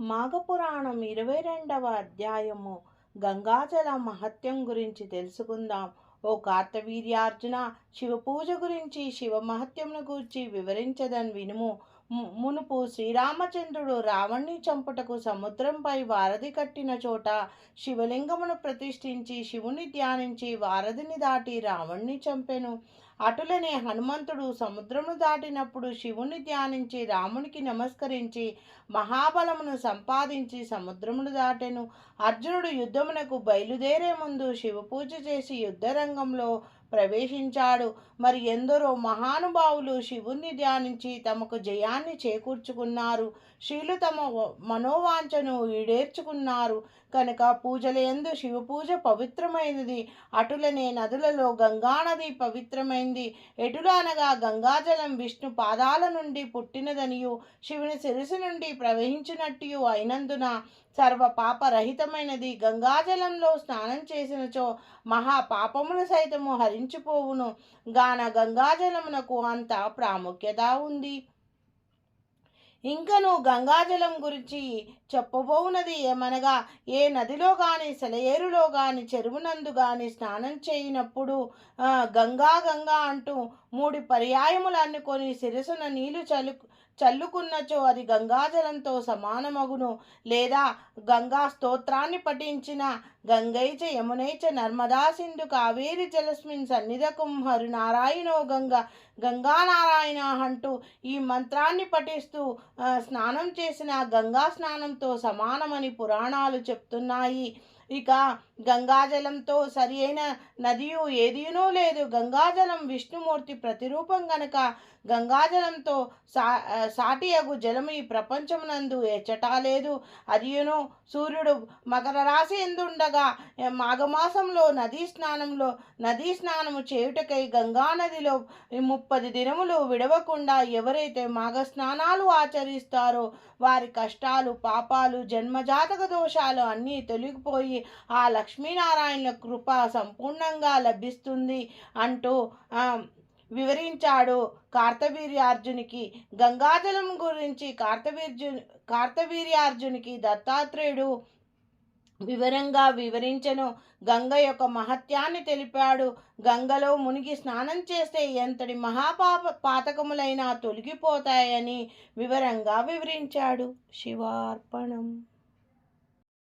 మాఘపురాణం ఇరవై రెండవ అధ్యాయము. గంగాజల మహత్యం గురించి తెలుసుకుందాం. ఓ కార్తవీర్యార్జున శివ పూజ గురించి శివ మహత్యమును గూర్చి వివరించదని వినుము. ము- మునుపు శ్రీరామచంద్రుడు రావణ్ణి చంపుటకు సముద్రంపై వారధి కట్టిన చోట శివలింగమును ప్రతిష్ఠించి శివుని ధ్యానించి వారధిని దాటి రావణ్ణి చంపెను. అటులనే హనుమంతుడు సముద్రమును దాటినప్పుడు శివుని ధ్యానించి రామునికి నమస్కరించి మహాబలమును సంపాదించి సముద్రమును దాటెను. అర్జునుడు యుద్ధమునకు బయలుదేరే ముందు శివపూజ చేసి యుద్ధరంగంలో ప్రవేశించాడు. మరి ఎందరో మహానుభావులు శివుణ్ణి ధ్యానించి తమకు జయాన్ని చేకూర్చుకున్నారు. శివులు తమ మనోవాంఛను ఈడేర్చుకున్నారు. కనుక పూజల యందు శివ పూజ పవిత్రమైనది. అటులనే నదులలో గంగానది పవిత్రమైంది ఎటుల అనగా గంగాజలం విష్ణు పాదాల నుండి పుట్టినదనియు శివుని శిరసు నుండి ప్రవహించినట్టు అయినందున సర్వ పాపరహితమైనది గంగాజలంలో స్నానం చేసినచో మహా పాపములు సైతము హరించిపోవును. గాన గంగాజలమునకు అంత ప్రాముఖ్యత ఉంది. ఇంకను గంగాజలం గురించి చెప్పబోవునది ఏమనగా ఏ నదిలో కానీ సెలయేరులో కానీ చెరువునందు కానీ స్నానం చేయనప్పుడు గంగా గంగా అంటూ మూడు పర్యాయములు అనుకొని శిరసున నీళ్ళు చలు చల్లుకున్నచో అది గంగాజలంతో సమానమగును. లేదా గంగా స్తోత్రాన్ని పఠించిన గంగైచ యమునైచ నర్మదా సింధు కావేరి జలస్మిన్ సన్నిధ కుంహరు నారాయణో గంగ గంగానారాయణ అంటూ ఈ మంత్రాన్ని పఠిస్తూ స్నానం చేసిన గంగా స్నానంతో సమానమని పురాణాలు చెప్తున్నాయి. ఇక గంగాజలంతో సరి అయిన నదియు ఏదీనూ లేదు. గంగాజలం విష్ణుమూర్తి ప్రతిరూపం గనక గంగాజలంతో సా సాటియగు సాటి అగు జలము ఈ ప్రపంచమునందు ఎచ్చటా లేదు. అదియును సూర్యుడు మకర రాశి ఎందుండగా మాఘమాసంలో నదీ స్నానంలో నదీ స్నానము చేయుటకై గంగా నదిలో ముప్పది దినములు విడవకుండా ఎవరైతే మాఘ స్నానాలు ఆచరిస్తారో వారి కష్టాలు పాపాలు జన్మజాతక దోషాలు అన్నీ తొలగిపోయి ఆ లక్ష్మీనారాయణ కృప సంపూర్ణంగా లభిస్తుంది అంటూ వివరించాడు కార్తవీర్యార్జునికి. గంగాజలం గురించి కార్తవీర్జు కార్తవీర్యార్జునికి దత్తాత్రేయుడు వివరంగా వివరించను. గంగ యొక్క మహత్యాన్ని తెలిపాడు. గంగలో మునిగి స్నానం చేస్తే ఎంతటి మహాపాప పాతకములైనా తొలగిపోతాయని వివరంగా వివరించాడు. శివార్పణం.